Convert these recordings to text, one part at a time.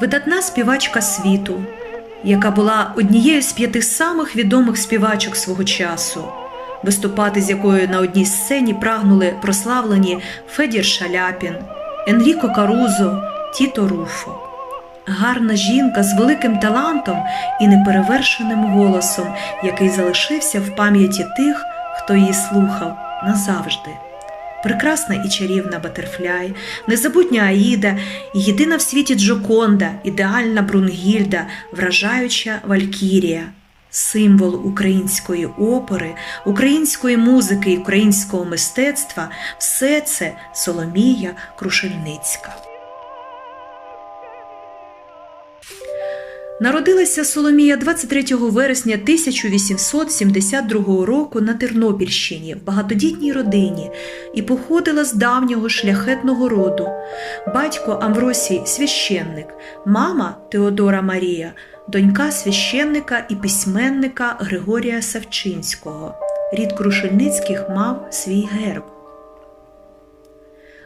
видатна співачка світу, яка була однією з п'яти самих відомих співачок свого часу, виступати з якою на одній сцені прагнули прославлені Федір Шаляпін, Енріко Карузо, Тіто Руфо. Гарна жінка з великим талантом і неперевершеним голосом, який залишився в пам'яті тих, хто її слухав назавжди. Прекрасна і чарівна Батерфляй, незабутня Аїда, єдина в світі Джоконда, ідеальна Брунгільда, вражаюча Валькірія, символ української опери, української музики і українського мистецтва все це Соломія Крушельницька. Народилася Соломія 23 вересня 1872 року на Тернопільщині в багатодітній родині і походила з давнього шляхетного роду. Батько Амвросій священник, мама Теодора Марія, донька священника і письменника Григорія Савчинського. Рід Крушельницьких мав свій герб.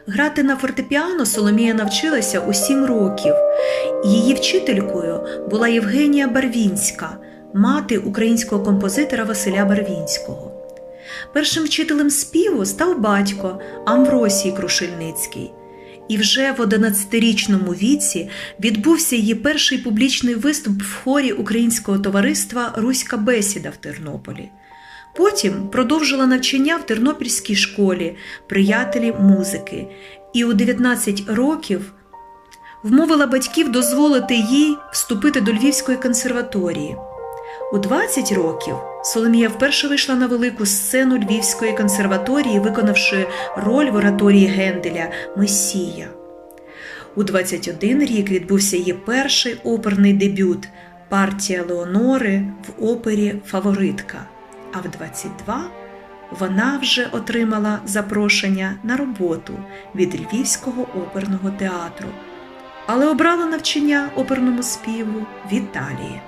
Грати на фортепіано Соломія навчилася у сім років. Її вчителькою була Євгенія Барвінська, мати українського композитора Василя Барвінського. Першим вчителем співу став батько Амвросій Крушельницький. І вже в 11-річному віці відбувся її перший публічний виступ в хорі українського товариства Руська бесіда в Тернополі. Потім продовжила навчання в Тернопільській школі приятелі музики і у 19 років вмовила батьків дозволити їй вступити до Львівської консерваторії. У 20 років Соломія вперше вийшла на велику сцену Львівської консерваторії, виконавши роль в ораторії Генделя Месія. У 21 рік відбувся її перший оперний дебют партія Леонори в опері Фаворитка. А в 22 вона вже отримала запрошення на роботу від Львівського оперного театру, але обрала навчання оперному співу в Італії.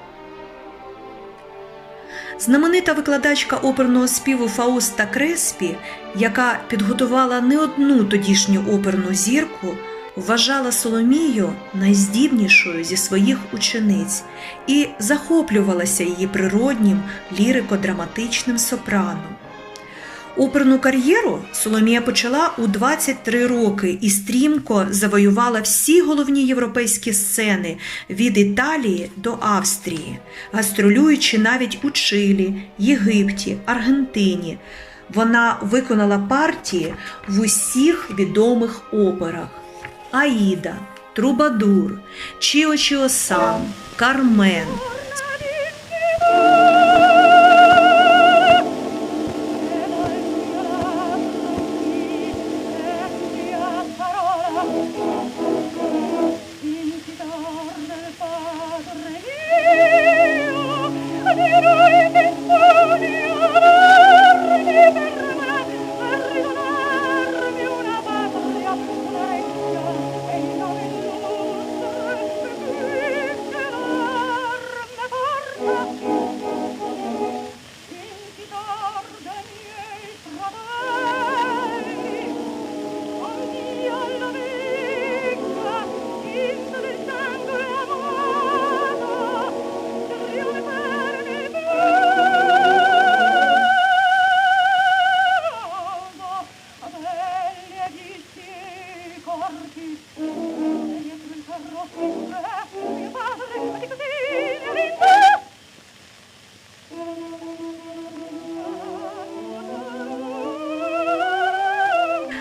Знаменита викладачка оперного співу Фауста Креспі, яка підготувала не одну тодішню оперну зірку, вважала Соломію найздібнішою зі своїх учениць і захоплювалася її природнім лірико-драматичним сопраном. Оперну кар'єру Соломія почала у 23 роки і стрімко завоювала всі головні європейські сцени від Італії до Австрії, гастролюючи навіть у Чилі, Єгипті, Аргентині. Вона виконала партії в усіх відомих операх: Аїда, Трубадур, Чіо Чіо Сан, Кармен.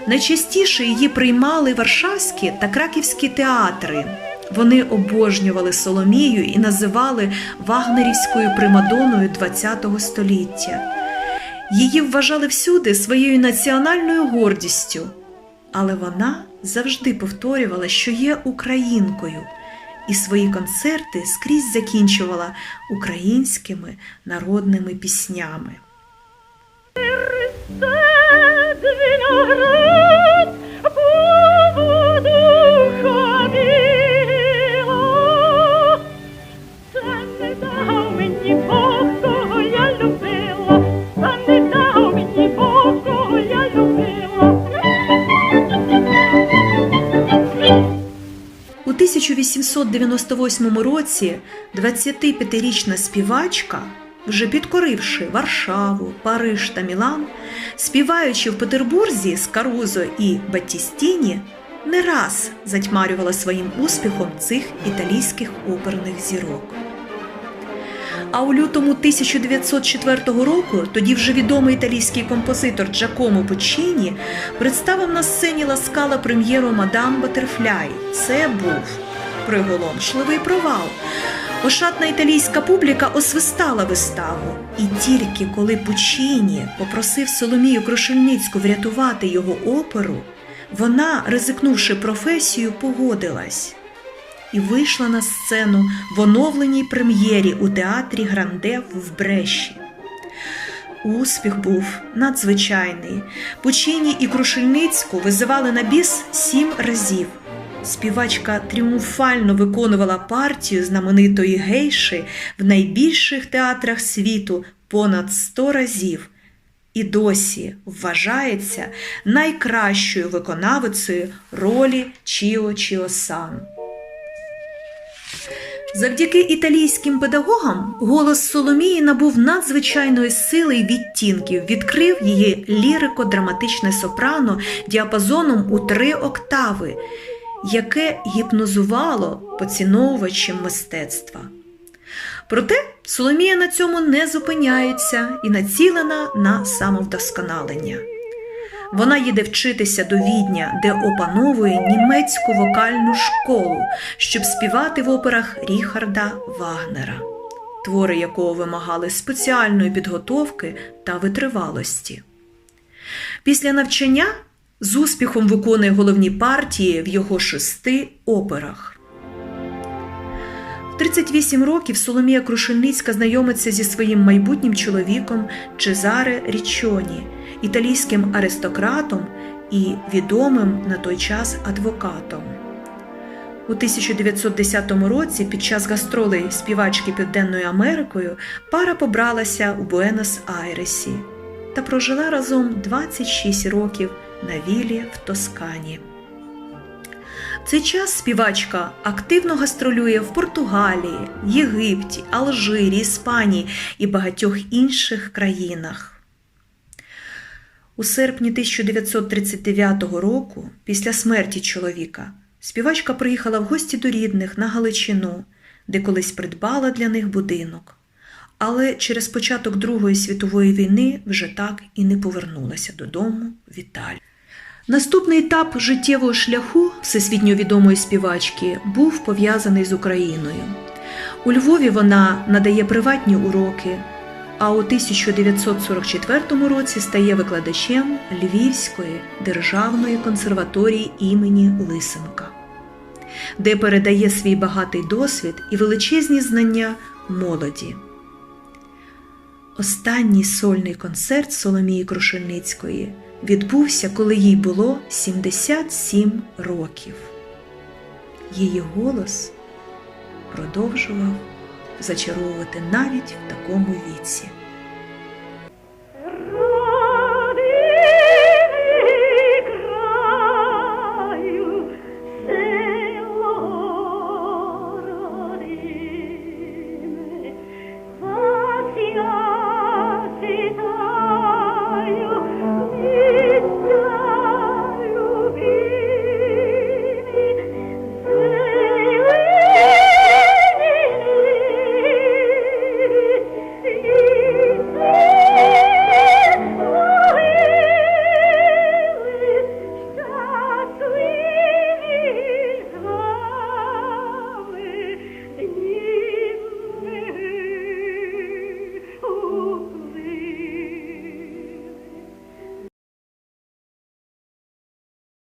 Найчастіше її приймали варшавські та краківські театри. Вони обожнювали Соломію і називали вагнерівською примадоною ХХ століття. Її вважали всюди своєю національною гордістю, але вона завжди повторювала, що є українкою, і свої концерти скрізь закінчувала українськими народними піснями. У 1798 році 25-річна співачка, вже підкоривши Варшаву, Париж та Мілан, співаючи в Петербурзі з Карузо і Баттістіні, не раз затьмарювала своїм успіхом цих італійських оперних зірок. А у лютому 1904 року тоді вже відомий італійський композитор Джакомо Пуччіні представив на сцені Ласкала прем'єру Мадам Батерфляй. Це був приголомшливий провал. Ошатна італійська публіка освистала виставу, і тільки коли Пуччіні попросив Соломію Крушельницьку врятувати його оперу, вона, ризикнувши професію, погодилась і вийшла на сцену в оновленій прем'єрі у театрі Гранде в Бреші. Успіх був надзвичайний. Пучині і Крушельницьку визивали на біс сім разів. Співачка тріумфально виконувала партію знаменитої гейши в найбільших театрах світу понад сто разів і досі вважається найкращою виконавицею ролі Чіо Чіосан. Завдяки італійським педагогам голос Соломії набув надзвичайної сили й відтінків, відкрив її лірико-драматичне сопрано діапазоном у три октави, яке гіпнозувало поціновувачем мистецтва. Проте Соломія на цьому не зупиняється і націлена на самовдосконалення. Вона їде вчитися до Відня, де опановує німецьку вокальну школу, щоб співати в операх Ріхарда Вагнера, твори якого вимагали спеціальної підготовки та витривалості. Після навчання з успіхом виконує головні партії в його шести операх. В 38 років Соломія Крушельницька знайомиться зі своїм майбутнім чоловіком Чезаре Річоні, італійським аристократом і відомим на той час адвокатом. У 1910 році під час гастролей співачки Південною Америкою пара побралася у Буенос-Айресі та прожила разом 26 років на вілі в Тоскані. В цей час співачка активно гастролює в Португалії, Єгипті, Алжирі, Іспанії і багатьох інших країнах. У серпні 1939 року, після смерті чоловіка, співачка приїхала в гості до рідних на Галичину, де колись придбала для них будинок. Але через початок Другої світової війни вже так і не повернулася додому в Італію. Наступний етап життєвого шляху всесвітньо відомої співачки був пов'язаний з Україною. У Львові вона надає приватні уроки, а у 1944 році стає викладачем Львівської державної консерваторії імені Лисенка, де передає свій багатий досвід і величезні знання молоді. Останній сольний концерт Соломії Крушельницької відбувся, коли їй було 77 років. Її голос продовжував зачаровувати навіть в такому віці.